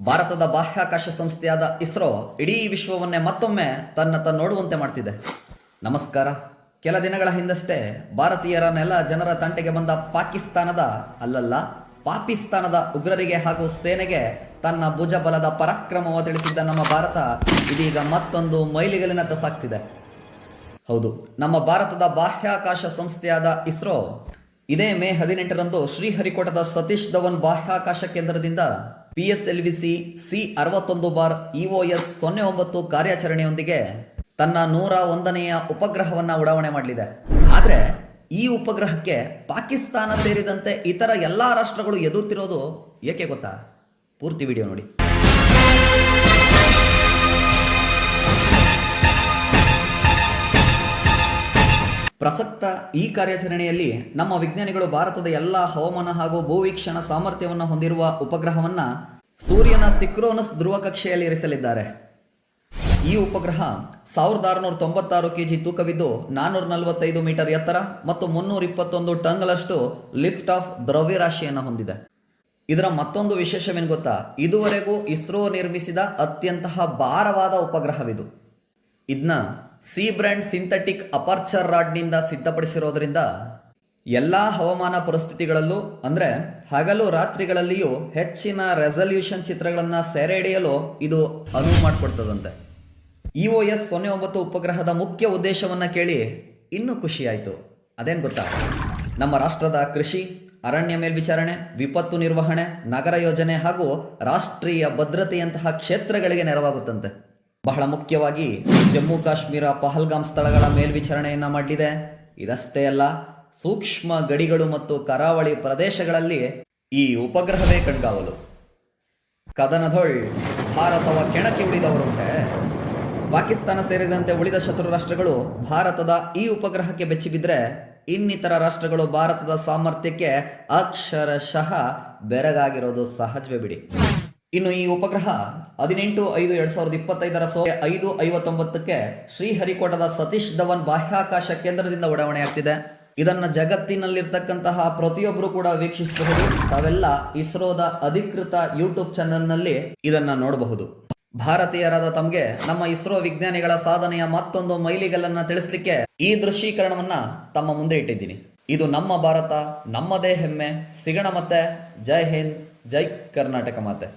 ಭಾರತದ ಬಾಹ್ಯಾಕಾಶ ಸಂಸ್ಥೆಯಾದ ಇಸ್ರೋ ಇಡೀ ವಿಶ್ವವನ್ನೇ ಮತ್ತೊಮ್ಮೆ ತನ್ನತ್ತ ನೋಡುವಂತೆ ಮಾಡ್ತಿದೆ. ನಮಸ್ಕಾರ. ಕೆಲ ದಿನಗಳ ಹಿಂದಷ್ಟೇ ಭಾರತೀಯರನ್ನೆಲ್ಲ ನೆಲ ಜನರ ತಂಟೆಗೆ ಬಂದ ಪಾಕಿಸ್ತಾನದ, ಅಲ್ಲಲ್ಲ, ಪಾಕಿಸ್ತಾನದ ಉಗ್ರರಿಗೆ ಹಾಗೂ ಸೇನೆಗೆ ತನ್ನ ಭುಜಬಲದ ಪರಾಕ್ರಮವ ತಿಳಿಸಿದ್ದ ನಮ್ಮ ಭಾರತ ಇದೀಗ ಮತ್ತೊಂದು ಮೈಲಿಗಲಿನತ್ತ ಸಾಕ್ತಿದೆ ಹೌದು, ನಮ್ಮ ಭಾರತದ ಬಾಹ್ಯಾಕಾಶ ಸಂಸ್ಥೆಯಾದ ಇಸ್ರೋ ಇದೇ ಮೇ ಹದಿನೆಂಟರಂದು ಶ್ರೀಹರಿಕೋಟದ ಸತೀಶ್ ಧವನ್ ಬಾಹ್ಯಾಕಾಶ ಕೇಂದ್ರದಿಂದ P S L V C C ಅರವತ್ತೊಂದು ಬಾರ್ ಇಒಎಸ್ ಸೊನ್ನೆ ಒಂಬತ್ತು ಕಾರ್ಯಾಚರಣೆಯೊಂದಿಗೆ ತನ್ನ ನೂರ ಒಂದನೆಯ ಉಪಗ್ರಹವನ್ನು ಉಡಾವಣೆ ಮಾಡಲಿದೆ. ಆದರೆ ಈ ಉಪಗ್ರಹಕ್ಕೆ ಪಾಕಿಸ್ತಾನ ಸೇರಿದಂತೆ ಇತರ ಎಲ್ಲ ರಾಷ್ಟ್ರಗಳು ಎದುರ್ತಿರೋದು ಏಕೆ ಗೊತ್ತಾ? ಪೂರ್ತಿ ವಿಡಿಯೋ ನೋಡಿ. ಪ್ರಸಕ್ತ ಈ ಕಾರ್ಯಾಚರಣೆಯಲ್ಲಿ ನಮ್ಮ ವಿಜ್ಞಾನಿಗಳು ಭಾರತದ ಎಲ್ಲ ಹವಾಮಾನ ಹಾಗೂ ಭೂವೀಕ್ಷಣ ಸಾಮರ್ಥ್ಯವನ್ನು ಹೊಂದಿರುವ ಉಪಗ್ರಹವನ್ನು ಸೂರ್ಯನ ಸಿಕ್ರೋನಸ್ ಧ್ರುವ ಕಕ್ಷೆಯಲ್ಲಿ ಇರಿಸಲಿದ್ದಾರೆ. ಈ ಉಪಗ್ರಹ ಸಾವಿರದ ಆರುನೂರ ತೊಂಬತ್ತಾರು ಕೆಜಿ ತೂಕವಿದ್ದು ನಾನ್ನೂರ ನಲವತ್ತೈದು ಮೀಟರ್ ಎತ್ತರ ಮತ್ತು ಮುನ್ನೂರ ಇಪ್ಪತ್ತೊಂದು ಟನ್ಗಳಷ್ಟು ಲಿಫ್ಟ್ ಆಫ್ ದ್ರವ್ಯರಾಶಿಯನ್ನು ಹೊಂದಿದೆ. ಇದರ ಮತ್ತೊಂದು ವಿಶೇಷವೇನು ಗೊತ್ತಾ? ಇದುವರೆಗೂ ಇಸ್ರೋ ನಿರ್ಮಿಸಿದ ಅತ್ಯಂತಹ ಭಾರವಾದ ಉಪಗ್ರಹವಿದು. ಇದನ್ನ ಸಿ ಬ್ರ್ಯಾಂಡ್ ಸಿಂಥೆಟಿಕ್ ಅಪರ್ಚರ್ ರಾಡ್ನಿಂದ ಸಿದ್ಧಪಡಿಸಿರೋದ್ರಿಂದ ಎಲ್ಲ ಹವಾಮಾನ ಪರಿಸ್ಥಿತಿಗಳಲ್ಲೂ, ಅಂದರೆ ಹಗಲು ರಾತ್ರಿಗಳಲ್ಲಿಯೂ ಹೆಚ್ಚಿನ ರೆಸಲ್ಯೂಷನ್ ಚಿತ್ರಗಳನ್ನು ಸೆರೆ ಹಿಡಿಯಲು ಇದು ಅನುವು ಮಾಡಿಕೊಡ್ತದಂತೆ. ಇ ಒ ಎಸ್ ಸೊನ್ನೆ ಒಂಬತ್ತು ಉಪಗ್ರಹದ ಮುಖ್ಯ ಉದ್ದೇಶವನ್ನು ಕೇಳಿ ಇನ್ನೂ ಖುಷಿಯಾಯಿತು. ಅದೇನು ಗೊತ್ತಾ? ನಮ್ಮ ರಾಷ್ಟ್ರದ ಕೃಷಿ, ಅರಣ್ಯ ಮೇಲ್ವಿಚಾರಣೆ, ವಿಪತ್ತು ನಿರ್ವಹಣೆ, ನಗರ ಯೋಜನೆ ಹಾಗೂ ರಾಷ್ಟ್ರೀಯ ಭದ್ರತೆಯಂತಹ ಕ್ಷೇತ್ರಗಳಿಗೆ ನೆರವಾಗುತ್ತಂತೆ. ಬಹಳ ಮುಖ್ಯವಾಗಿ ಜಮ್ಮು ಕಾಶ್ಮೀರ ಪಹಲ್ಗಾಮ್ ಸ್ಥಳಗಳ ಮೇಲ್ವಿಚಾರಣೆಯನ್ನ ಮಾಡಲಿದೆ. ಇದಷ್ಟೇ ಅಲ್ಲ, ಸೂಕ್ಷ್ಮ ಗಡಿಗಳು ಮತ್ತು ಕರಾವಳಿ ಪ್ರದೇಶಗಳಲ್ಲಿ ಈ ಉಪಗ್ರಹವೇ ಕಣ್ಗಾವಲು. ಕದನದೊಳ್ ಭಾರತವ ಕೆಣಕಿ ಉಳಿದವರುಂಟೆ. ಪಾಕಿಸ್ತಾನ ಸೇರಿದಂತೆ ಉಳಿದ ಶತ್ರು ರಾಷ್ಟ್ರಗಳು ಭಾರತದ ಈ ಉಪಗ್ರಹಕ್ಕೆ ಬೆಚ್ಚಿಬಿದ್ರೆ ಇನ್ನಿತರ ರಾಷ್ಟ್ರಗಳು ಭಾರತದ ಸಾಮರ್ಥ್ಯಕ್ಕೆ ಅಕ್ಷರಶಃ ಬೆರಗಾಗಿರೋದು ಸಹಜವೇ ಬಿಡಿ. ಇನ್ನು ಈ ಉಪಗ್ರಹ ಹದಿನೆಂಟು ಐದು ಎರಡ್ ಸಾವಿರದ ಇಪ್ಪತ್ತೈದರ ಸೋ ಐದು ಐವತ್ತೊಂಬತ್ತಕ್ಕೆ ಶ್ರೀಹರಿಕೋಟದ ಸತೀಶ್ ಧವನ್ ಬಾಹ್ಯಾಕಾಶ ಕೇಂದ್ರದಿಂದ ಉಡಾವಣೆಯಾಗ್ತಿದೆ. ಇದನ್ನ ಜಗತ್ತಿನಲ್ಲಿರ್ತಕ್ಕಂತಹ ಪ್ರತಿಯೊಬ್ಬರು ಕೂಡ ವೀಕ್ಷಿಸಬಹುದು. ತಾವೆಲ್ಲ ಇಸ್ರೋದ ಅಧಿಕೃತ ಯೂಟ್ಯೂಬ್ ಚಾನೆಲ್ನಲ್ಲಿ ಇದನ್ನ ನೋಡಬಹುದು. ಭಾರತೀಯರಾದ ತಮಗೆ ನಮ್ಮ ಇಸ್ರೋ ವಿಜ್ಞಾನಿಗಳ ಸಾಧನೆಯ ಮತ್ತೊಂದು ಮೈಲಿಗಲ್ಲನ್ನು ತಿಳಿಸ್ಲಿಕ್ಕೆ ಈ ದೃಶ್ಯೀಕರಣವನ್ನ ತಮ್ಮ ಮುಂದೆ ಇಟ್ಟಿದ್ದೀನಿ. ಇದು ನಮ್ಮ ಭಾರತ, ನಮ್ಮದೇ ಹೆಮ್ಮೆ. ಸಿಗಣ ಮತ್ತೆ. ಜೈ ಹಿಂದ್, ಜೈ ಕರ್ನಾಟಕ ಮಾತೆ.